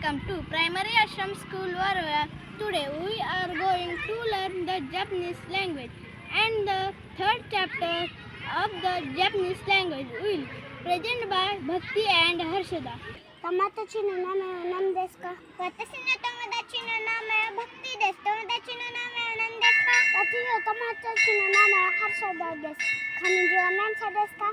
welcome to Primary Ashram School Warora. Uh, today we are going to learn the Japanese language and the third chapter of the Japanese language will present by Bhakti and Harshada. Tomodachi no name Anand desu ka? Watashi no tomodachi no name Bhakti desu. Tomodachi no name Anand desu ka? Watashi no tomodachi no name Harshada desu. Kanji wa nansai desu ka?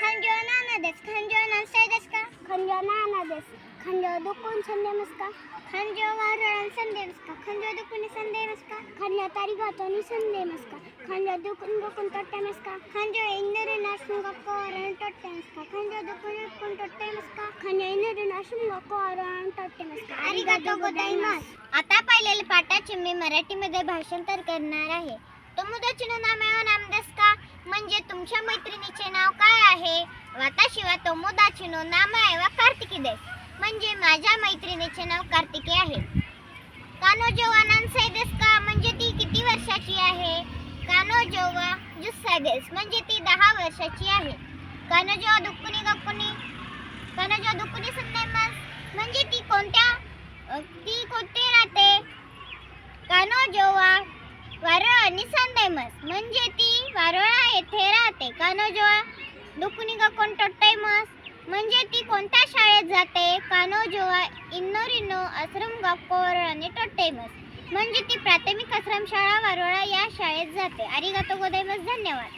Kanji wa nana desu. Kanji wa nansai desu ka? Kanji wa nana संदेश खंडो दुखून संदे मस्का खंडो वारळ संदे मस्का खंडो दुखून संदे मस्का खंडो तारी गातोनी संदे मस्का खंडो दुखून दुखून तोट्टे मस्का खंडो इंदर नाशुन गप्पो वरण तोट्टे मस्का खंडो दुखून दुखून तोट्टे मस्का खंडो इंदर नाशुन गप्पो वरण तोट्टे मस्का अरी गातो गोदाईमास आता पाहिलेल्या पाठाचे मी मराठीमध्ये भाषांतर करणार आहे तोमुदाचे नाव नामदास का म्हणजे तुमच्या मैत्रिणीचे नाव काय आहे वाताशिवा तोमुदाचे नाव नाम आहे वा कार्तिकी म्हणजे माझ्या मैत्रिणीचे नाव कार्तिकी आहे. कानो जोवानान देस का? म्हणजे ती किती वर्षाची आहे? कानो जोवा जुस्सा देस म्हणजे ती दहा वर्षाची आहे. कानो जोवा दुक्कुनी गक्कुनी कानो जोवा दुक्कुनी संदेमस म्हणजे ती कोणत्या ती कोणते राहते? कानो जोवा वारळ आणि संदेमस. म्हणजे ती वारोळा येथे राहते. कानो जोवा दुकुनी कोण टोट्टेमस म्हणजे ती कोणत्या शाळेत जाते? कानो जोवा इन्नोरिनो आश्रम गाकोर आणि टोटेमस म्हणजे ती प्राथमिक आश्रम शाळा वारोळा या शाळेत जाते. अरिगातो गोदायमस धन्यवाद.